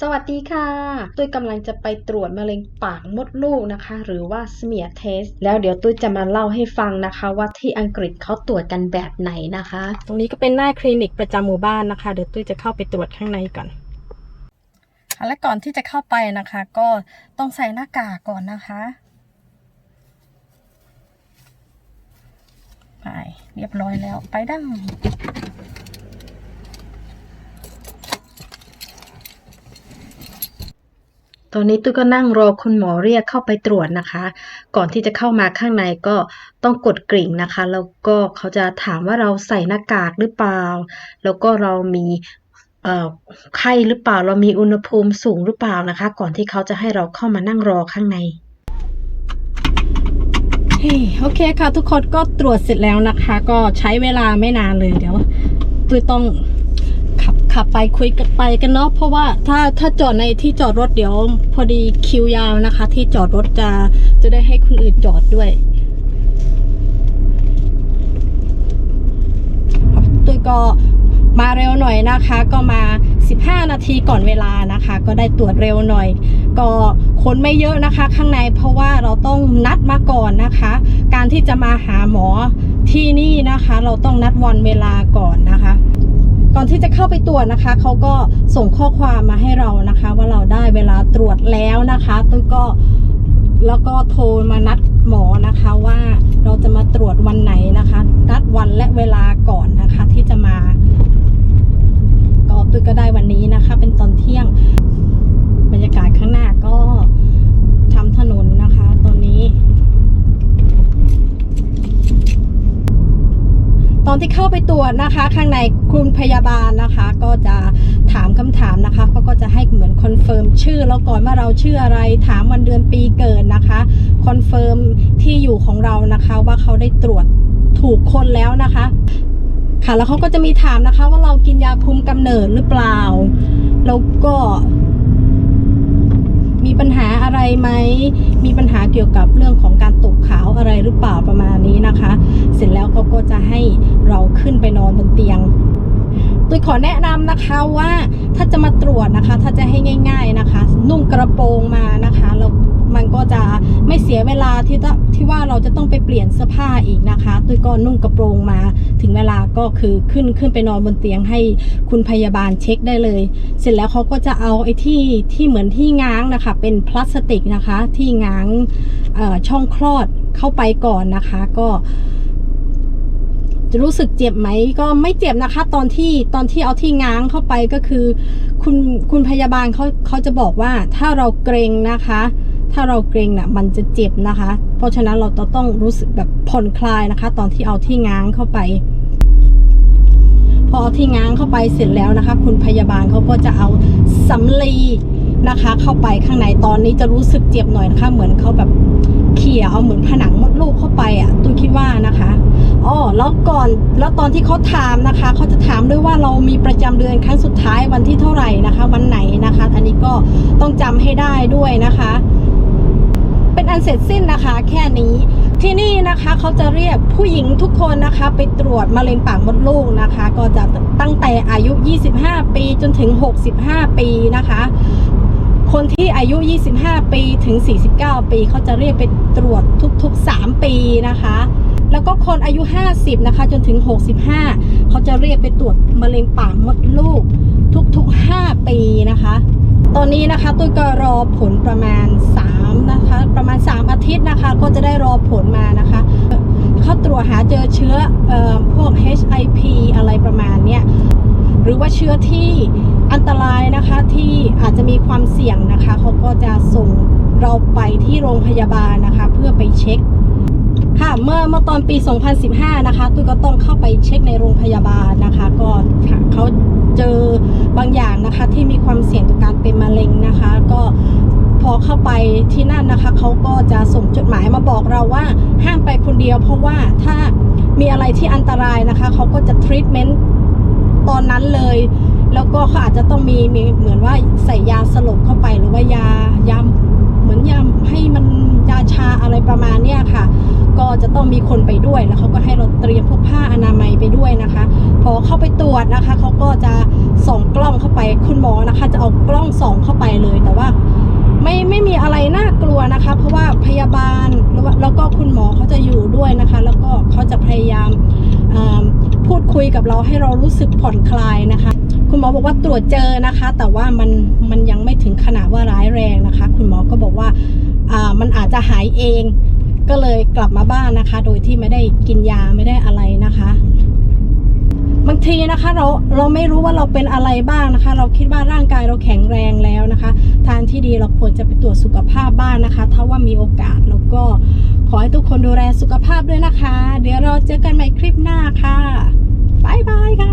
สวัสดีค่ะ ตุ้ยกำลังจะไปตรวจมะเร็งปากมดลูกนะคะ หรือว่า smear test แล้วเดี๋ยวตุ้ยจะมาเล่าให้ฟังนะคะ ว่าที่อังกฤษเขาตรวจกันแบบไหนนะคะ ตรงนี้ก็เป็นหน้าคลินิกประจำหมู่บ้านนะคะ เดี๋ยวตุ้ยจะเข้าไปตรวจข้างในก่อนและก่อนที่จะเข้าไปนะคะ ก็ต้องใส่หน้ากากก่อนนะคะไปเรียบร้อยแล้วไปดั้ง ตอนนี้ตุ้ยก็นั่งรอคุณหมอเรียกเข้าไปตรวจนะคะ ก่อนที่จะเข้ามาข้างในก็ต้องกดกริ่งนะคะ แล้วก็เขาจะถามว่าเราใส่หน้ากากหรือเปล่า แล้วก็เรามีไข้หรือเปล่า เรามีอุณหภูมิสูงหรือเปล่านะคะ ก่อนที่เขาจะให้เราเข้ามานั่งรอข้างในโอเคค่ะทุกคนก็ตรวจเสร็จแล้วนะคะ ก็ใช้เวลาไม่นานเลยเดี๋ยวตุ้ยต้อง ขับไปคุยกันไปกันเนาะเพราะว่าถ้าถ้าจอดในที่จอดรถเดี๋ยว พอดีคิวยาวนะคะ ที่จอดรถจะจะได้ให้คนอื่นจอดด้วยตุ้ยก็มาเร็วหน่อยนะคะ ก็มา 15 นาทีก่อนเวลานะคะ ก็ได้ตรวจเร็วหน่อย ก็คนไม่เยอะนะคะ ข้างในเพราะว่าเราต้องนัดมาก่อนนะคะ การที่จะมาหาหมอที่นี่นะคะ เราต้องนัดวันเวลาก่อนนะคะ อนที่จะเข้าไปตรวจนะคะเขาก็ส่งข้อความมาให้เรานะคะ ว่าเราได้เวลาตรวจแล้วนะคะตุ้ยก็แล้วก็โทรมานัดหมอนะคะว่าเราจะมาตรวจวันไหนนะคะ นัดวันและเวลาก่อนนะคะ ที่จะมา ก็ตุ้ยก็ได้วันนี้นะคะ เป็นตอนเที่ยง บรรยากาศข้างหน้าก็ทำถนนนะคะ ตอนนี้ ตอน ที่เข้าไปตรวจนะคะ ข้างในคุณพยาบาลนะคะ ก็จะถามคำถามนะคะเขาก็จะให้เหมือนคอนเฟิร์มชื่อเราก่อนว่าเราชื่ออะไร ถามวันเดือนปีเกิดนะคะคอนเฟิร์มที่อยู่ของเรานะคะว่าเขาได้ตรวจถูกคนแล้วนะคะ ค่ะแล้วเขาก็จะมีถามนะคะว่าเรากินยาคุมกำเนิดหรือเปล่าแล้วก็มีปัญหาอะไรไหม มีปัญหาเกี่ยวกับเรื่องของการ บนเตียงตุ้ยขอแนะนำนะคะว่าถ้าจะมาตรวจนะคะ ถ้าจะให้ง่าย ๆนะคะ นุ่งกระโปรงมานะคะแล้วมันก็จะไม่เสียเวลาที่จะที่ว่าเราจะต้องไปเปลี่ยนเสื้อผ้าอีกนะคะตุ้ยก็นุ่งกระโปรงมา ถึงเวลาก็คือขึ้นขึ้นไปนอนบนเตียงให้คุณพยาบาลเช็คได้เลย เสร็จแล้วเขาก็จะเอาไอ้ที่ที่เหมือนที่ง้างนะคะ เป็นพลาสติกนะคะ ที่ง้างช่องคลอดเข้าไปก่อนนะคะ ก็ รู้สึกเจ็บไหมก็ไม่เจ็บนะคะ ตอนที่ตอนที่เอาที่ง้างเข้าไปก็คือ คุณคุณพยาบาลเขาเขาจะบอกว่าถ้าเราเกรงนะคะ ถ้าเราเกรงน่ะมันจะเจ็บนะคะ เพราะฉะนั้นเราต้องรู้สึกแบบผ่อนคลายนะคะ ตอนที่เอาที่ง้างเข้าไป พอเอาที่ง้างเข้าไปเสร็จแล้วนะคะ คุณพยาบาลเขาก็จะเอาสำลีนะคะ เข้าไปข้างในตอนนี้จะรู้สึกเจ็บหน่อยนะคะ เหมือนเขาแบบเขี่ยเอาเหมือนผนังมดลูกเข้าไปอะตุ้คิดว่านะคะ อ๋อแล้วก่อนแล้วตอนที่เขาถามนะคะเขาจะถามด้วยว่าเรามีประจำเดือนครั้งสุดท้ายวันที่เท่าไหร่นะคะ วันไหนนะคะ อันนี้ก็ต้องจำให้ได้ด้วยนะคะ เป็นอันเสร็จสิ้นนะคะแค่นี้ที่นี่นะคะเขาจะเรียกผู้หญิงทุกคนนะคะ ไปตรวจมะเร็งปากมดลูกนะคะ ก็จะตั้งแต่อายุ 25 ปีจนถึง 65 ปีนะคะ คนที่อายุ 25 ปีถึง 49 ปีเขาจะเรียกไปตรวจทุกๆ 3 ปีนะคะ แล้วก็คนอายุ 50 นะคะ จนถึง 65 เขาจะเรียกไปตรวจมะเร็งปากมดลูก ทุกๆ 5 ปีนะคะ ตอนนี้นะคะตุ้ยก็รอผลประมาณ 3 นะคะ ประมาณ 3 อาทิตย์นะคะ ก็จะได้รอผลมานะคะเขาตรวจหาเจอเชื้อเอ่อพวก HIV อะไรประมาณเนี้ยหรือว่าเชื้อที่อันตรายนะคะที่อาจจะมีความเสี่ยงนะคะ เขาก็จะส่งเราไปที่โรงพยาบาลนะคะ เพื่อไปเช็ค ค่ะเมื่อเมื่อตอนปี 2015 นะคะตุ้ยก็ต้องเข้าไปเช็คในโรงพยาบาลนะคะ ก็เขาเจอบางอย่างนะคะที่มีความเสี่ยงต่อการเป็นมะเร็งนะคะ ก็พอเข้าไปที่นั่นนะคะเขาก็จะส่งจดหมายมาบอกเราว่าห้ามไปคนเดียว เพราะว่าถ้ามีอะไรที่อันตรายนะคะเขาก็จะทรีทเมนต์ตอนนั้นเลย แล้วก็เขาอาจจะต้องมีมีเหมือนว่าใส่ยาสลบเข้าไปหรือว่ายายาเหมือนยาให้มันยาชาอะไรประมาณเนี้ยค่ะ ก็จะต้อง มีคนไปด้วยแล้วเขาก็ให้เราเตรียมพวกผ้าอนามัยไปด้วยนะคะ พอเข้าไปตรวจนะคะเขาก็จะส่องกล้องเข้าไปคุณหมอนะคะ จะเอากล้องส่องเข้าไปเลย แต่ว่าไม่ไม่มีอะไรน่ากลัวนะคะ เพราะว่าพยาบาลแล้วก็คุณหมอเขาจะอยู่ด้วยนะคะ แล้วก็เขาจะพยายามพูดคุยกับเราให้เรารู้สึกผ่อนคลายนะคะ คุณหมอบอกว่าตรวจเจอนะคะ แต่ว่ามันมันยังไม่ถึงขนาดว่าร้ายแรงนะคะ คุณหมอก็บอกว่ามันอาจจะหายเอง ก็เลยกลับมาบ้านนะคะ โดยที่ไม่ได้กินยาไม่ได้อะไรนะคะบางทีนะคะเราเราไม่รู้ว่าเราเป็นอะไรบ้างนะคะ เราคิดว่าร่างกายเราแข็งแรงแล้วนะคะ ทางที่ดีเราควรจะไปตรวจสุขภาพบ้างนะคะ ถ้าว่ามีโอกาสแล้วก็ขอให้ทุกคนดูแลสุขภาพด้วยนะคะ เดี๋ยวเราเจอกันใหม่คลิปหน้าค่ะบายบายค่ะ